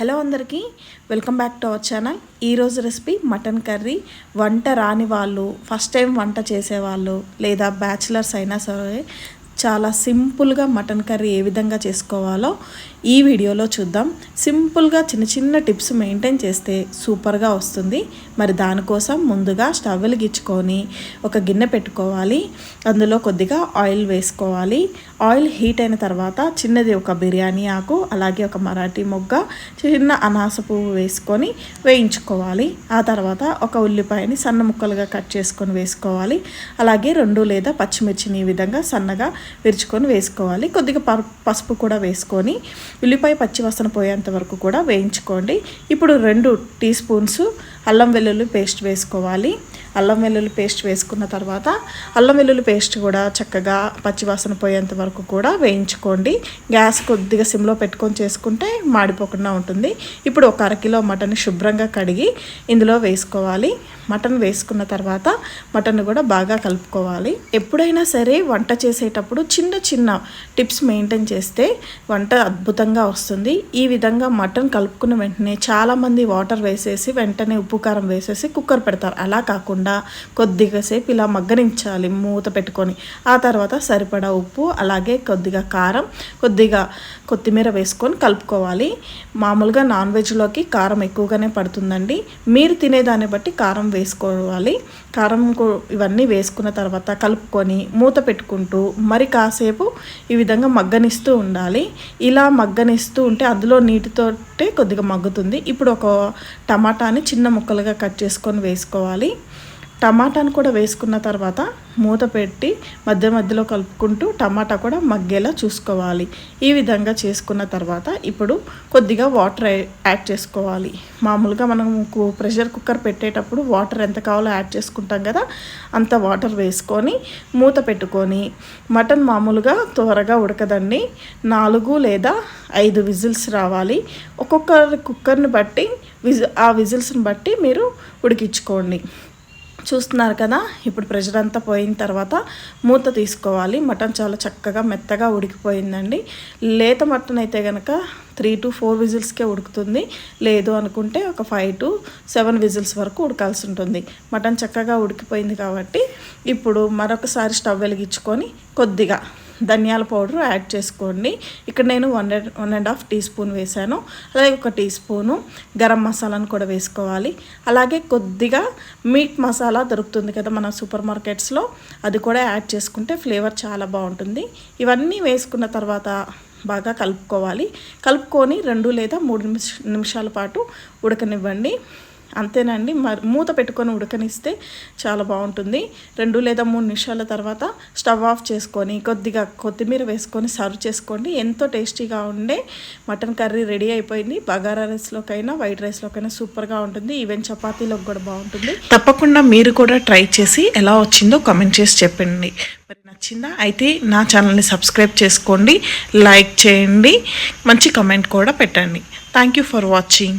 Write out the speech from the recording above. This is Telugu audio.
హలో అందరికీ welcome back to our channel. ఈరోజు రెసిపీ మటన్ కర్రీ. వంట రాని వాళ్ళు ఫస్ట్ టైం వంట చేసేవాళ్ళు లేదా బ్యాచిలర్స్ అయినా సరే చాలా సింపుల్గా మటన్ కర్రీ ఏ విధంగా చేసుకోవాలో ఈ వీడియోలో చూద్దాం. సింపుల్గా చిన్న చిన్న టిప్స్ మెయింటైన్ చేస్తే సూపర్గా వస్తుంది. మరి దానికోసం ముందుగా స్టవ్ వెలిగించుకొని ఒక గిన్నె పెట్టుకోవాలి. అందులో కొద్దిగా ఆయిల్ వేసుకోవాలి. ఆయిల్ హీట్ అయిన తర్వాత చిన్నది ఒక బిర్యానీ ఆకు అలాగే ఒక మరాఠీ మొగ్గ చిన్న అనాస పువ్వు వేసుకొని వేయించుకోవాలి. ఆ తర్వాత ఒక ఉల్లిపాయని సన్న ముక్కలుగా కట్ చేసుకొని వేసుకోవాలి. అలాగే రెండు లేదా పచ్చిమిర్చిని ఈ విధంగా సన్నగా విరుచుకొని వేసుకోవాలి. కొద్దిగా పసుపు కూడా వేసుకొని ఉల్లిపాయ పచ్చివాసన పోయేంత వరకు కూడా వేయించుకోండి. ఇప్పుడు రెండు టీ స్పూన్స్ అల్లం వెల్లుల్లి పేస్ట్ వేసుకోవాలి. అల్లం వెల్లుల్లి పేస్ట్ వేసుకున్న తర్వాత అల్లం వెల్లుల్లి పేస్ట్ కూడా చక్కగా పచ్చివాసన పోయేంత వరకు కూడా వేయించుకోండి. గ్యాస్ కొద్దిగా సిమ్లో పెట్టుకొని చేసుకుంటే మాడిపోకుండా ఉంటుంది. ఇప్పుడు ఒక అరకిలో మటన్ శుభ్రంగా కడిగి ఇందులో వేసుకోవాలి. మటన్ వేసుకున్న తర్వాత మటన్ కూడా బాగా కలుపుకోవాలి. ఎప్పుడైనా సరే వంట చేసేటప్పుడు చిన్న చిన్న టిప్స్ మెయింటైన్ చేస్తే వంట అద్భుతంగా వస్తుంది. ఈ విధంగా మటన్ కలుపుకున్న వెంటనే చాలామంది వాటర్ వేసేసి వెంటనే ఉప్పు కారం వేసేసి కుక్కర్ పెడతారు. అలా కాకుండా కొద్దిగా సేపు ఇలా మగ్గనించాలి మూత పెట్టుకొని. ఆ తర్వాత సరిపడా ఉప్పు అలాగే కొద్దిగా కారం కొద్దిగా కొత్తిమీర వేసుకొని కలుపుకోవాలి. మామూలుగా నాన్ వెజ్లోకి కారం ఎక్కువగానే పడుతుందండి. మీరు తినేదాన్ని బట్టి కారం వేసుకోవాలి. కారం ఇవన్నీ వేసుకున్న తర్వాత కలుపుకొని మూత పెట్టుకుంటూ మరి కాసేపు ఈ విధంగా మగ్గనిస్తూ ఉండాలి. ఇలా మగ్గనిస్తూ ఉంటే అందులో నీటితోటే కొద్దిగా మగ్గుతుంది. ఇప్పుడు ఒక టమాటాని చిన్న ముక్కలుగా కట్ చేసుకొని వేసుకోవాలి. టమాటాను కూడా వేసుకున్న తర్వాత మూత పెట్టి మధ్య మధ్యలో కలుపుకుంటూ టమాటా కూడా మగ్గేలా చూసుకోవాలి. ఈ విధంగా చేసుకున్న తర్వాత ఇప్పుడు కొద్దిగా వాటర్ యాడ్ చేసుకోవాలి. మామూలుగా మనం ప్రెషర్ కుక్కర్ పెట్టేటప్పుడు వాటర్ ఎంత కావాలో యాడ్ చేసుకుంటాం కదా అంత వాటర్ వేసుకొని మూత పెట్టుకొని మటన్ మామూలుగా త్వరగా ఉడకదండి. నాలుగు లేదా ఐదు విజిల్స్ రావాలి. ఒక్కొక్క కుక్కర్ని బట్టి విజి ఆ విజిల్స్ని బట్టి మీరు ఉడికించుకోండి. చూస్తున్నారు కదా ఇప్పుడు ప్రెషర్ అంతా పోయిన తర్వాత మూత తీసుకోవాలి. మటన్ చాలా చక్కగా మెత్తగా ఉడికిపోయిందండి. లేత మటన్ అయితే కనుక త్రీ టు ఫోర్ విజిల్స్కే ఉడుకుతుంది. లేదు అనుకుంటే ఒక ఫైవ్ టు సెవెన్ విజిల్స్ వరకు ఉడకాల్సి ఉంటుంది. మటన్ చక్కగా ఉడికిపోయింది కాబట్టి ఇప్పుడు మరొకసారి స్టవ్ వెలిగించుకొని కొద్దిగా ధనియాల పౌడర్ యాడ్ చేసుకోండి. ఇక్కడ నేను one one and half teaspoon వేసాను. అలాగే ఒక టీ స్పూను గరం మసాలాను కూడా వేసుకోవాలి. అలాగే కొద్దిగా మీట్ మసాలా దొరుకుతుంది కదా మన సూపర్ మార్కెట్స్లో అది కూడా యాడ్ చేసుకుంటే ఫ్లేవర్ చాలా బాగుంటుంది. ఇవన్నీ వేసుకున్న తర్వాత బాగా కలుపుకోవాలి. కలుపుకొని రెండు లేదా మూడు నిమిషాల పాటు ఉడకనివ్వండి. అంతేనండి. మరి మూత పెట్టుకొని ఉడకనిస్తే చాలా బాగుంటుంది. రెండు లేదా మూడు నిమిషాల తర్వాత స్టవ్ ఆఫ్ చేసుకొని కొద్దిగా కొత్తిమీర వేసుకొని సర్వ్ చేసుకోండి. ఎంతో టేస్టీగా ఉండే మటన్ కర్రీ రెడీ అయిపోయింది. బగారా రైస్లోకైనా వైట్ రైస్లోకైనా సూపర్గా ఉంటుంది. ఈవెన్ చపాతీలోకి కూడా బాగుంటుంది. తప్పకుండా మీరు కూడా ట్రై చేసి ఎలా వచ్చిందో కామెంట్ చేసి చెప్పండి. మరి నచ్చిందా? అయితే నా ఛానల్ని సబ్స్క్రైబ్ చేసుకోండి. లైక్ చేయండి. మంచి కమెంట్ కూడా పెట్టండి. Thank you for watching.